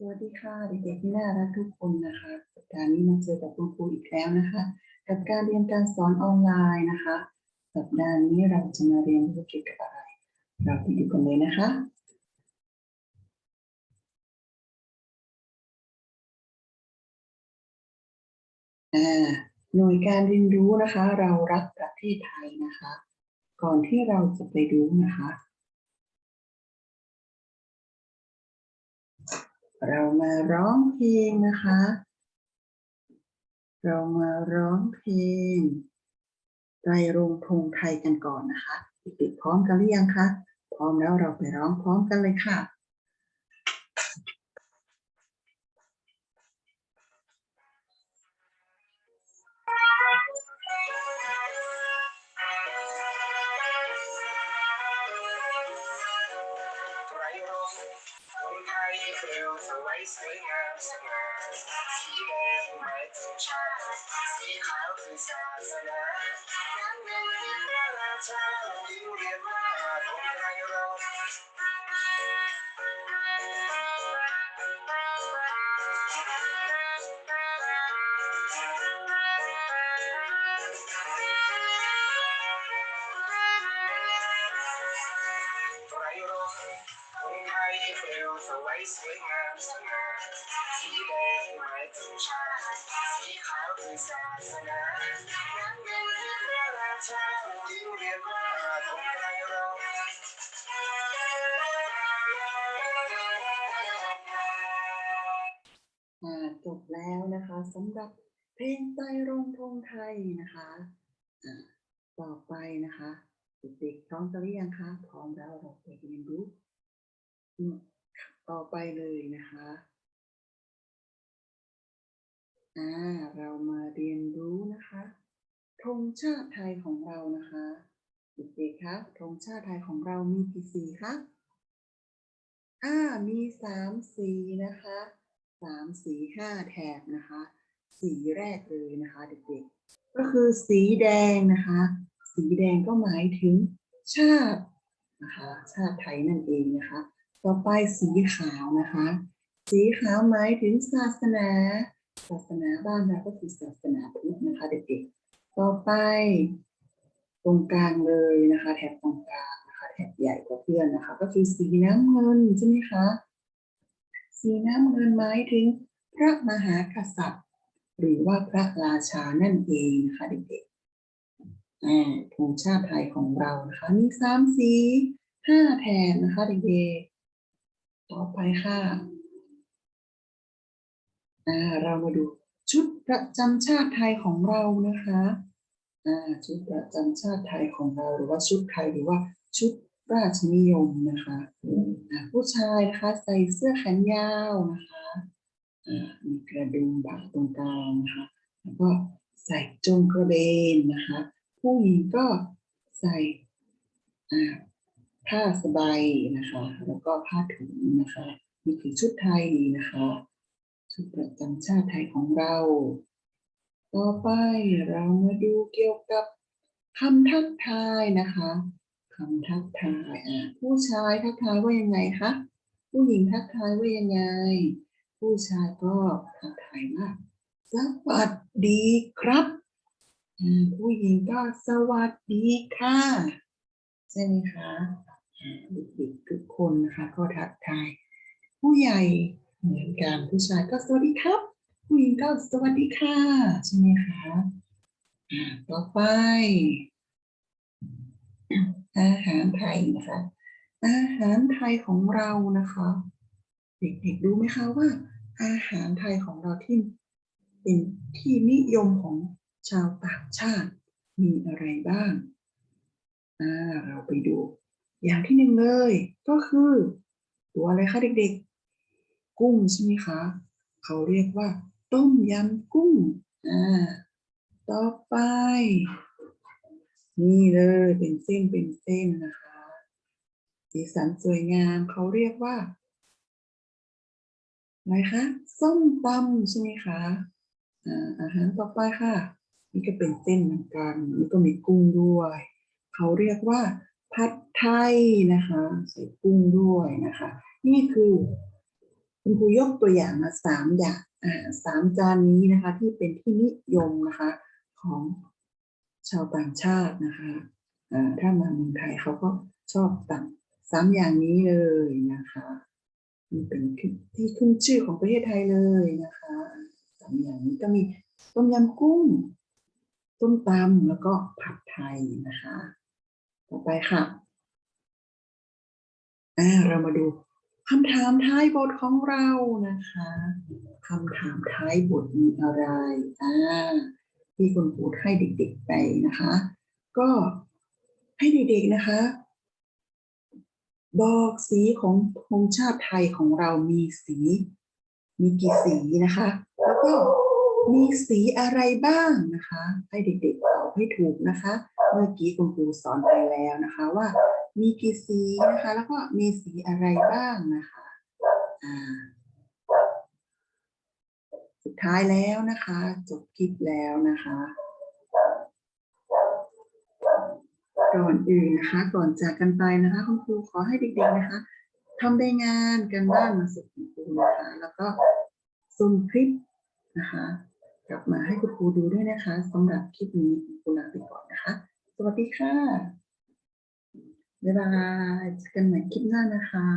สวัสดีค่ะเด็กๆที่น่ารักทุกคนนะคะสัปดาห์นี้มาเจอกับคุณครูอีกแล้วนะคะ กับการเรียนการสอนออนไลน์นะคะ สัปดาห์นี้เราจะมาเรียนรู้เกี่ยวกับอะไร เราไปดูกันเลยนะคะอ่าหน่วยการเรียนรู้นะคะ เรารักประเทศไทยนะคะ ก่อนที่เราจะไปดูนะคะ เรามาร้องเพลงนะคะ เรามาร้องเพลงไตรรงค์ธงไทยกันก่อนนะคะเด็กๆพร้อมกันหรือยังคะ พร้อมแล้วเราไปร้องพร้อมกันเลยค่ะ ไตรรงค์คนไทยเปลวสวยสวยงาม สวยงามสง่าสีแดงหมายถึงชาติสีขาวคือศาสนาน้ำเงินคือพระราชาจึงเรียกว่าธงไตรราจบแล้วนะคะสำหรับเพลงไตรรงค์ธงไทยนะคะอ่าต่อไปนะคะเด็กๆพร้อมกันหรือยังคะพร้อมแล้วเราไปเรียนรู้ ต่อไปเลยนะคะอ่าเรามาเรียนรู้นะคะธงชาติไทยของเรานะคะเด็กๆคะธงชาติไทยของเรามีกี่สีคะอ่ามีสามสีนะคะสามสีห้าแถบนะคะ สีแรกเลยนะคะเด็กๆก็คือสีแดงนะคะ สีแดงก็หมายถึงชาตินะคะชาติไทยนั่นเองนะคะ ต่อไปสีขาวนะคะ สีขาวหมายถึงศาสนา ศาสนาบ้านเราก็คือศาสนาพุทธนะคะ เด็กๆ ต่อไป ตรงกลางเลยนะคะ แถบตรงกลางนะคะ แถบใหญ่กว่าเพื่อนนะคะ ก็คือสีน้ำเงินใช่ไหมคะ สีน้ำเงินหมายถึงพระมหากษัตริย์ หรือว่าพระราชานั่นเองนะคะเด็กๆอ่าธงชาติไทยของเรานะคะมีสามสีห้าแถบนะคะเด็กๆ ต่อไปค่ะเรามาดูชุดประจำชาติไทยของเรานะคะชุดประจำชาติไทยของเราหรือว่าชุดไทยหรือว่าชุดราชนิยมนะคะผู้ชายนะคะใส่เสื้อแขนยาวนะคะมีกระดุมบากตรงกลางนะคะแล้วก็ใส่จงกระเบนนะคะ ผู้หญิงก็ใส่ ผ้าสบายนะคะ แล้วก็ผ้าถุงนะคะนี่คือชุดไทยนะคะ ชุดประจำชาติไทยของเรา ต่อไปเรามาดูเกี่ยวกับคำทักทายนะคะคำทักทายอ่าผู้ชายทักทายว่ายังไงคะผู้หญิงทักทายว่ายังไง ผู้ชายก็ทักทายว่าสวัสดีครับผู้หญิงก็สวัสดีค่ะ ใช่ไหมคะ เด็กๆทุกคนนะคะ ก็ทักทาย ผู้ใหญ่เหมือนกันผู้ชายก็สวัสดีครับ ผู้หญิงก็สวัสดีค่ะ ใช่ไหมคะต่อไปอาหารไทยนะคะ อาหารไทยของเรานะคะ เด็กๆรู้ไหมคะว่า อาหารไทยของเราที่เป็นที่นิยมของชาวต่างชาติมีอะไรบ้าง เราไปดู อย่างที่หนึ่งเลยก็คือ ตัวอะไรคะเด็กๆ กุ้งใช่ไหมคะ เขาเรียกว่า ต้มยำกุ้งอ่าต่อไป นี่เลยเป็นเส้นเป็นเส้นนะคะ สีสันสวยงามเขาเรียกว่าอะไรคะส้มตำใช่ไหมคะอ่าอาหารต่อไปค่ะ นี่ก็เป็นเส้นเหมือนกันนี่ก็มีกุ้งด้วย เขาเรียกว่า ผัดไทยนะคะ ใส่กุ้งด้วยนะคะ นี่คือคุณครูยกตัวอย่างมาสามอย่างอ่าสามจานนี้นะคะ ที่เป็นที่นิยมนะคะของชาวต่างชาตินะคะอ่าถ้ามาเมืองไทยเขาก็ชอบต่างสามอย่างนี้เลยนะคะมันเป็นที่ขึ้นชื่อของประเทศไทยเลยนะคะสามอย่างนี้ก็มีต้มยำกุ้ง ต้มตำแล้วก็ผัดไทยนะคะ ต่อไปค่ะเรามาดูคำถามท้ายบทของเรานะคะคำถามท้ายบทมีอะไรอ่าที่คุณครูให้เด็กๆไปนะคะ ก็ให้เด็กๆนะคะ บอกสีของธงชาติไทยของเรามีสี มีกี่สีนะคะ แล้วก็มีสีอะไรบ้างนะคะ ให้เด็กๆตอบให้ถูกนะคะ เมื่อกี้คุณครูสอนไปแล้วนะคะว่ามีกี่สีนะคะ แล้วก็มีสีอะไรบ้างนะคะอ่าสุดท้ายแล้วนะคะ จบคลิปแล้วนะคะก่อนอื่นนะคะ ก่อนจากกันไปนะคะ คุณครูขอให้เด็กๆนะคะทำได้งานกันบ้านมาส่งคุณครูนะคะแล้วก็ส่งคลิปนะคะ กลับมาให้คุณครูดูด้วยนะคะสำหรับคลิปนี้คุณครูลาไปก่อนนะคะ สวัสดีค่ะบ๊ายบายเจอกันใหม่คลิปหน้านะคะ